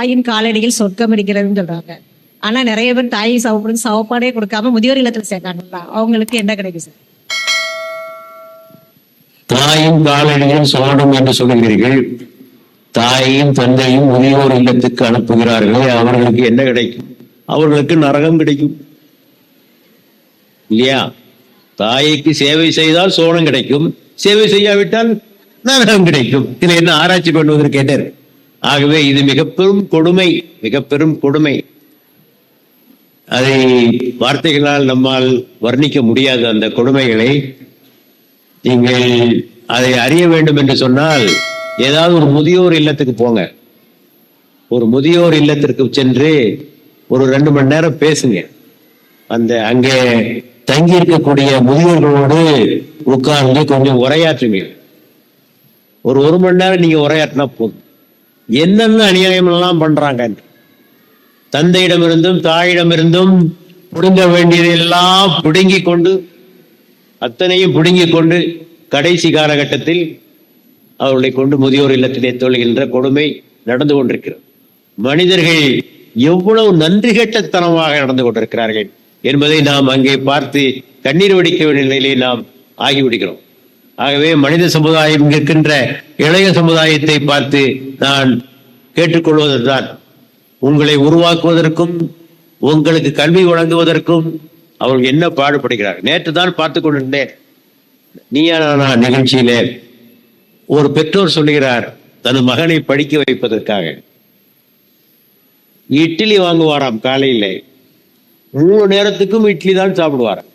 தாயின் காலடியில் சொர்க்கம் இருக்கிறதுன்னு சொல்றாங்க. ஆனா நிறைய பேர் தாய் சாப்பிடுறது சாப்பாடே கொடுக்காம முதியோர் இல்லத்துல சேர்க்காங்கல்ல. அவங்களுக்கு என்ன கிடைக்கும் சார்? தாயும் காலடியில் சோடும் என்று சொல்லுகிறீர்கள் தாயையும் தந்தையும் முதியோர் இல்லத்துக்கு அனுப்புகிறார்களே அவர்களுக்கு என்ன கிடைக்கும்? அவர்களுக்கு நரகம் கிடைக்கும். இல்லையா? தாய்க்கு சேவை செய்தால் சோனம் கிடைக்கும். சேவை செய்யாவிட்டால் நரகம் கிடைக்கும். இதுல என்ன ஆராய்ச்சி பண்ணுவதற்கு என்ன இருக்கு? ஆகவே இது மிக பெரும் கொடுமை மிக பெரும் கொடுமை. அதை வார்த்தைகளால் நம்மால் வர்ணிக்க முடியாது அந்த கொடுமைகளை. நீங்கள் அதை அறிய வேண்டும் என்று சொன்னால் ஏதாவது ஒரு முதியோர் இல்லத்துக்கு போங்க. ஒரு முதியோர் இல்லத்திற்கு சென்று ஒரு ரெண்டு மணி நேரம் பேசுங்க. அந்த அங்கே தங்கி இருக்கக்கூடிய முதியோர்களோடு உட்கார்ந்து கொஞ்சம் உரையாற்றுங்க ஒரு ஒரு மணி நேரம் நீங்க உரையாற்றினா போதும். என்னென்ன அநியாயம் எல்லாம் பண்றாங்க? தந்தையிடமிருந்தும் தாயிடமிருந்தும் பிடுங்க வேண்டியதெல்லாம் பிடுங்கி கொண்டு அத்தனையும் பிடுங்கி கொண்டு கடைசி காலகட்டத்தில் அவர்களை கொண்டு முதியோர் இல்லத்திலே தொழுகின்ற கொடுமை நடந்து கொண்டிருக்கிறது. மனிதர்கள் எவ்வளவு நன்றி கெட்டத்தனமாக நடந்து கொண்டிருக்கிறார்கள் என்பதை நாம் அங்கே பார்த்து கண்ணீர் வடிக்க வேண்டிய நிலையிலே நாம் ஆகிவிடுகிறோம். ஆகவே மனித சமுதாயம் இருக்கின்ற இளைய சமுதாயத்தை பார்த்து நான் கேட்டுக்கொள்வதுதான். உங்களை உருவாக்குவதற்கும் உங்களுக்கு கல்வி வழங்குவதற்கும் அவர்கள் என்ன பாடுபடுகிறார்கள்? நேற்று தான் பார்த்து கொண்டிருந்தேன். நீயா நானா நிகழ்ச்சியிலே ஒரு பெற்றோர் சொல்லுகிறார் தன் மகனை படிக்க வைப்பதற்காக. இட்லி வாங்குவாராம் காலையிலே. மூணு நேரத்துக்கும் இட்லி தான் சாப்பிடுவாராம்.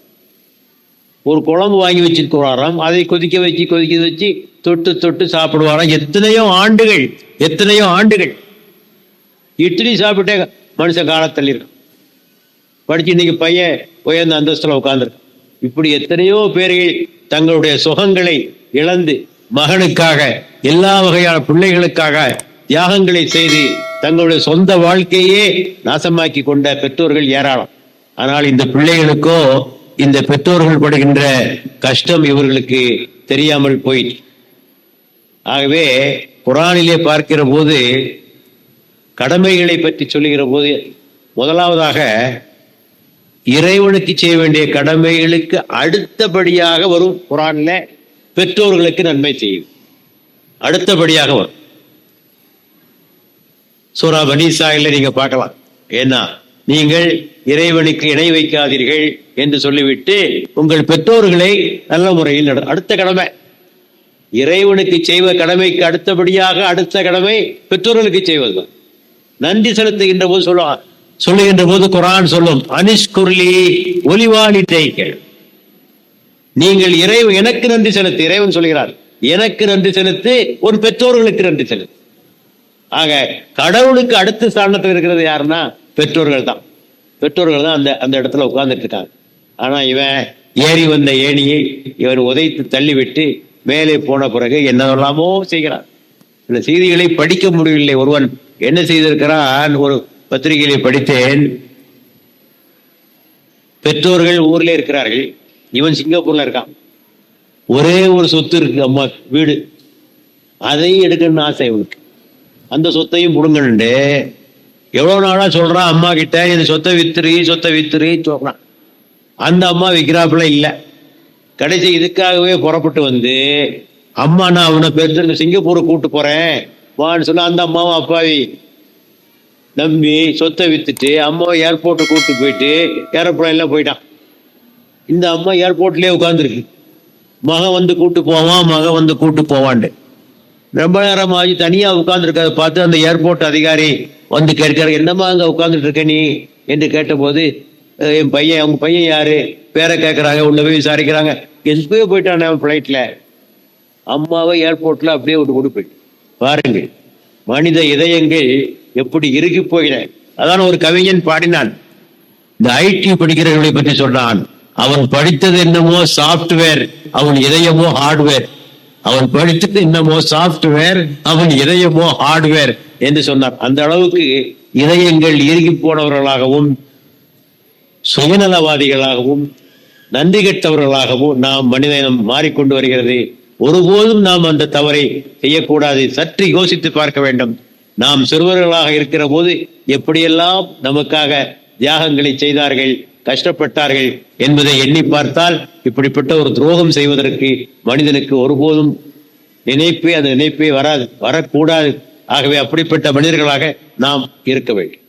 ஒரு குழம்பு வாங்கி வச்சிருக்கிறாராம். அதை கொதிக்க வச்சு கொதிக்க வச்சு தொட்டு தொட்டு சாப்பிடுவாராம். எத்தனையோ ஆண்டுகள் எத்தனையோ ஆண்டுகள். இட்லி சாப்பிட்டே மனுஷன் காலத்தில் இருக்கும் படிச்சு இன்னைக்கு பையன் உயர்ந்த அந்தஸ்தில் உட்கார்ந்துருக்கான். இப்படி எத்தனையோ பேர்கள் தங்களுடைய சுகங்களை இழந்து மகனுக்காக எல்லா வகையான பிள்ளைகளுக்காக தியாகங்களை செய்து தங்களுடைய சொந்த வாழ்க்கையே நாசமாக்கி கொண்ட பெற்றோர்கள் ஏராளம். ஆனால் இந்த பிள்ளைகளுக்கோ இந்த பெற்றோர்கள் படுகின்ற கஷ்டம் இவர்களுக்கு தெரியாமல் போயிற்று. ஆகவே குரானிலே பார்க்கிற போது கடமைகளை பற்றி சொல்லுகிற போது முதலாவதாக இறைவனுக்கு செய்ய வேண்டிய கடமைகளுக்கு அடுத்தபடியாக வரும் குரான்ல பெற்றோர்களுக்கு நன்மை செய்யும். அடுத்தபடியாக வரும். சூரா பனீசாயில நீங்க பார்க்கலாம். ஏன்னா நீங்கள் இறைவனுக்கு இணை வைக்காதீர்கள் என்று சொல்லிவிட்டு உங்கள் பெற்றோர்களை நல்ல முறையில் நட அடுத்த கடமை. இறைவனுக்கு செய்வ கடமைக்கு அடுத்தபடியாக அடுத்த கடமை பெற்றோர்களுக்கு செய்வதுதான் நன்றி செலுத்துகின்ற போது சொல்லுவான் சொல்லுகின்ற போது குரான் சொல்லும் அனிஷ்குர்லி ஒலிவாளி தேய்கள் நீங்கள் இறைவன் எனக்கு நன்றி செலுத்து இறைவன் சொல்கிறார் எனக்கு நன்றி செலுத்து ஒரு பெற்றோர்களுக்கு நன்றி செலுத்து. ஆக கடவுளுக்கு அடுத்த ஸ்தானத்தில் இருக்கிறது யாருன்னா பெற்றோர்கள் தான் பெற்றோர்கள் தான் அந்த அந்த இடத்துல உட்கார்ந்துட்டு இருக்காங்க ஆனால் இவன் ஏறி வந்த ஏணியை இவர் உதைத்து தள்ளிவிட்டு மேலே போன பிறகு என்னவெல்லாமோ செய்கிறான். இந்த செய்திகளை படிக்க முடியவில்லை ஒருவன். என்ன செய்திருக்கிறான்? ஒரு பத்திரிகையிலே படித்தேன். பெற்றோர்கள் ஊர்ல இருக்கிறார்கள். இவன் சிங்கப்பூர்ல இருக்கான். ஒரே ஒரு சொத்து இருக்கு அம்மா வீடு. அதையும் எடுக்கணும்னு ஆசை இவனுக்கு. அந்த சொத்தையும் புடுங்கணுண்டு எவ்வளோ நாளாக சொல்கிறான் அம்மா கிட்ட இந்த சொத்தை வித்துரு சொத்தை வித்துரு சொல்கிறான் அந்த அம்மா விற்கிறாப்புல இல்லை. கடைசி இதுக்காகவே புறப்பட்டு வந்து அம்மா நான் அவனை பெருத்து சிங்கப்பூரை கூட்டு போகிறேன் வான்னு சொன்னா அந்த அம்மாவும் அப்பாவி நம்பி சொத்தை வித்துட்டு அம்மாவை ஏர்போர்ட்டை கூப்பிட்டு போயிட்டு ஏரோப்ளைன்லாம் போயிட்டான். இந்த அம்மா ஏர்போர்ட்லேயே உட்காந்துருக்கு மகன் வந்து கூட்டு போவான் மகன் வந்து கூட்டு போவான்ட்டு. ரொம்ப நேரம் ஆகி தனியாக உட்கார்ந்துருக்கத பார்த்து அந்த ஏர்போர்ட் அதிகாரி வந்து கேட்கிறார் என்னம்மா அங்க உட்கார்ந்துட்டு இருக்க நீ? என்று கேட்டபோது என் பையன் அவங்க பையன் யாரு? பேரை கேட்கறாங்க உள்ள போய் விசாரிக்கிறாங்க. எஸ்பியோ போயிட்டான் அவன் ஃபிளைட்ல அம்மாவை ஏர்போர்ட்ல அப்படியே விட்டு கொண்டு போயிட்டு. பாருங்கள் மனித இதயங்கள் எப்படி இறுகி போயின. அதான் ஒரு கவிஞன் பாடினான். இந்த ஐடி படிக்கிறவர்களை பற்றி சொன்னான். அவன் படித்தது என்னமோ சாஃப்ட்வேர் அவன் இதயமோ ஹார்ட்வேர் அவன் படித்தது என்னமோ சாஃப்ட்வேர் அவன் இதயமோ ஹார்ட்வேர் என்று சொன்னார். அந்த அளவுக்கு இதயங்கள் இறுகி போனவர்களாகவும் சுயநலவாதிகளாகவும் நன்றி கெட்டவர்களாகவும் நாம் மனிதனம் மாறிக்கொண்டு வருகிறது. ஒருபோதும் நாம் அந்த தவறை செய்யக்கூடாது. சற்று யோசித்து பார்க்க வேண்டும். நாம் சிறுவர்களாக இருக்கிற போது எப்படியெல்லாம் நமக்காக தியாகங்களை செய்தார்கள் கஷ்டப்பட்டார்கள் என்பதை எண்ணி பார்த்தால் இப்படிப்பட்ட ஒரு துரோகம் செய்வதற்கு மனிதனுக்கு ஒருபோதும் நினைப்பே அந்த நினைப்பே வராது வரக்கூடாது. ஆகவே அப்படிப்பட்ட மனிதர்களாக நாம் இருக்க வேண்டும்.